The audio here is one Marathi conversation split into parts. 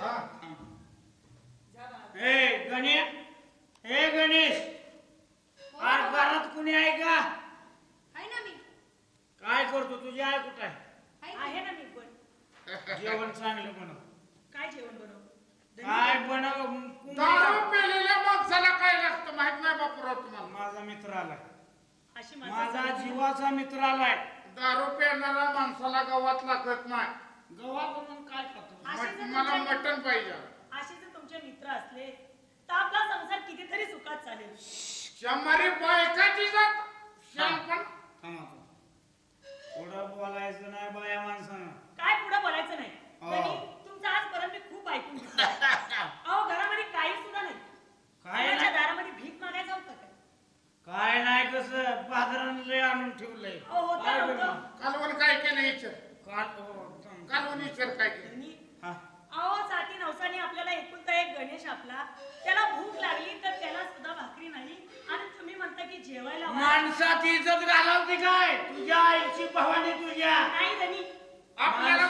हा. ए गणेश हे गणेश आज घरात कुणी आहे का? आहे ना मी. काय करतो? तुझी आई कुठं आहे? आहे ना. आहे ना मी पण. जेवण चांगलं बनव. काय जेवण बनव? काय बनव? कुणी- दारू पेलेल्या माणसाला काय लागतं माहीत नाही बापूराव तुम्हाला. माझा मित्र आलाय. अशी माझा जीवाचा मित्र आलाय. दारू पेणाऱ्या माणसाला गावात लागत नाही. गव्हा म्हणून काय खातो? जर मला तुमच्या- मटण पाहिजे. असे जर तुमचे मित्र असले तर आपला संसार कितीतरी सुखात चालेल. शंभरी बायकाची जात. श्याम पण थांबा बोलायचं नाही बाया माणसानं. काय पुढे बोलायचं नाही? हो. तरी तुमचं आजपर्यंत मी खूप ऐकून घेतलं अहो घरामध्ये काही सुद्धा नाही. काय कोणाच्या नाही. दारामध्ये भीक मागायचं होतं काय काय नाही कसं बाजारानं लय आणून ठेवलंय. अहो, होतं काय नव्हतं. कालवण काय केलं विचार काल हो. कालवण विचार काय केलं हा. अहो साठी नवसाने आपल्याला एकुलता एक गणेश आपला त्याला भूक लागली तर त्याला सुद्धा भाकरी नाही आणि तुम्ही म्हणता की जेवायला वाढ. माणसाची इज्जत घालवते काय? तुझ्या आईची भवानी तुझ्या. नाही धनी आपल्याला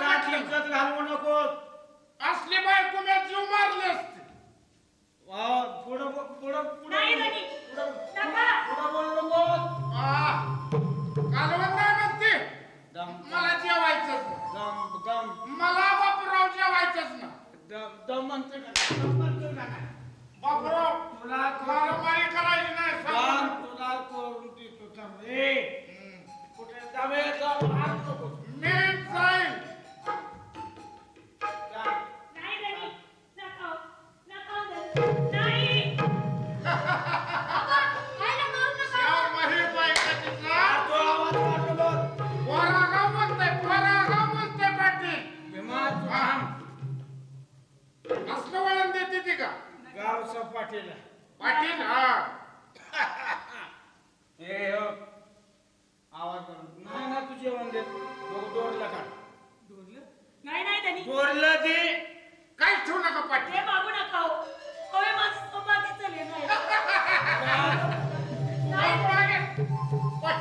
उठा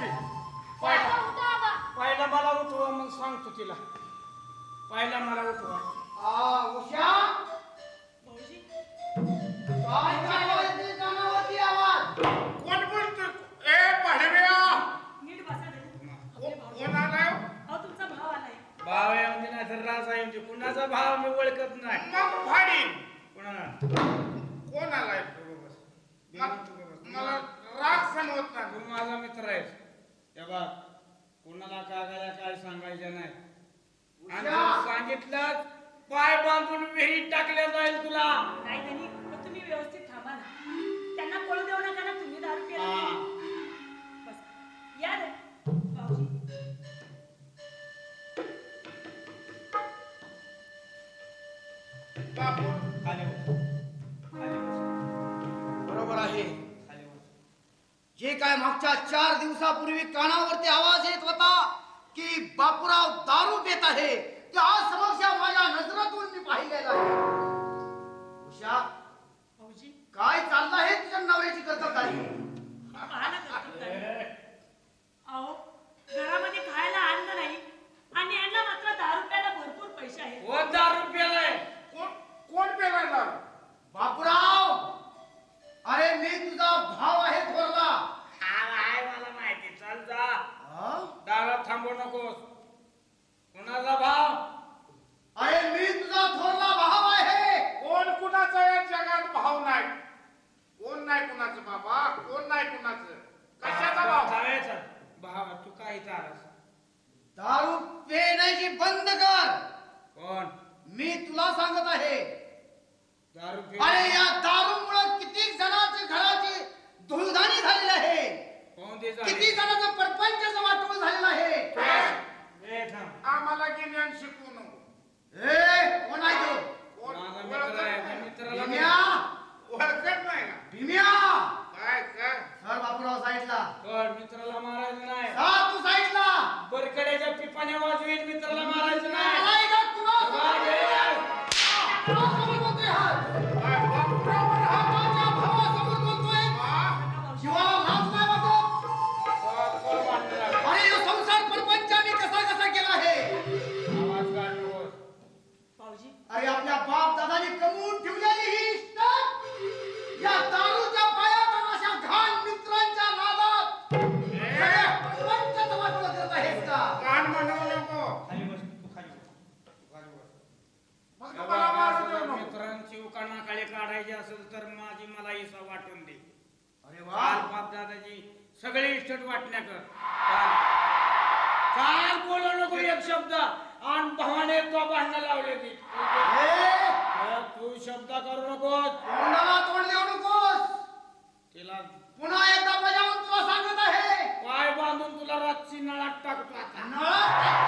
आबा. पहिला मला उठवा मग सांगतो तिला. पहिला मला उठवा. आ, उषा. भाऊजी काय चालवायची जनावरती आवाज. कोण बोलतो? ए पाडव्या नीट बसा धनी. आपले भाऊजी. कोण आलाय अहो तुमचा भाव आलाय. भाव आहे म्हणजे नाही तर राजा आहे म्हणजे कुणाचा भाव मी ओळखत नाही. मग फाडीन कुणा कोण आलाय? तू बस. मला राग सण होत तू माझा मित्र आहेस त्या बघ कुणाला कागाया काय सांगायचं नाही. आणि सांगितलं पाय बांधून विहिरीत टाकले जाईल तुला. नाही. जे काय मागच्या चार दिवसापूर्वी कानावरती आवाज येत होता की बापूराव दारू पेत आहे ते आज माझ्या नजरातून मी पाहिलेलं आहे उषा भाऊजी काय चाललं आहे तुझ्या नवऱ्याची कर्तबगारी पहा ना करतील काय. अहो घरामध्ये खायला अन्न नाही आणि यांना मात्र दहा रुपयाला भरपूर पैसे आहेत कोण दारू प्यालाय कोण कोण पेलायला बापूराव अरे मी तुझा भाव आहे थोरला आहे मला माहिती चल जा हा? दारात थांबू नकोस कुणाचा भाव अरे मी तुझा थोरला भाव आहे कोण कुणाचा या जगात भाव नाही कोण नाही कुणाचं बाबा कोण नाही कुणाचं कशाचा भाव भावाचा भाव तू काय इथं आलास दारू पिण्याची बंद कर कोण मी तुला सांगत आहे. दारू अरे या दारूमुळे किती जणांची घराची धुळधाणी झालेली आहे. किती जणांचं परपंच वाटोळ झालेलं आहे. आम्हाला ज्ञान शिकवू नको. ए कोण आहे तो? भीम्या? ओळखत नाही भीम्या? काय काय? सर बापूराव साईडला. कोण मित्राला मारायचं नाही. तू साईडला. बरकड्याच्या पिपाने वाजवीत मित्राला इस्टेट वाटण्या कर काय बोलू नको एक शब्द. आणि भावाने तो भांडणं लावले ए, तू शब्द करू नको तोंडाला तोंड देऊ नकोस. तिला पुन्हा एकदा बजावून तुला सांगत आहे. पाय बांधून तुला रातची नळात टाकतो आता. नळात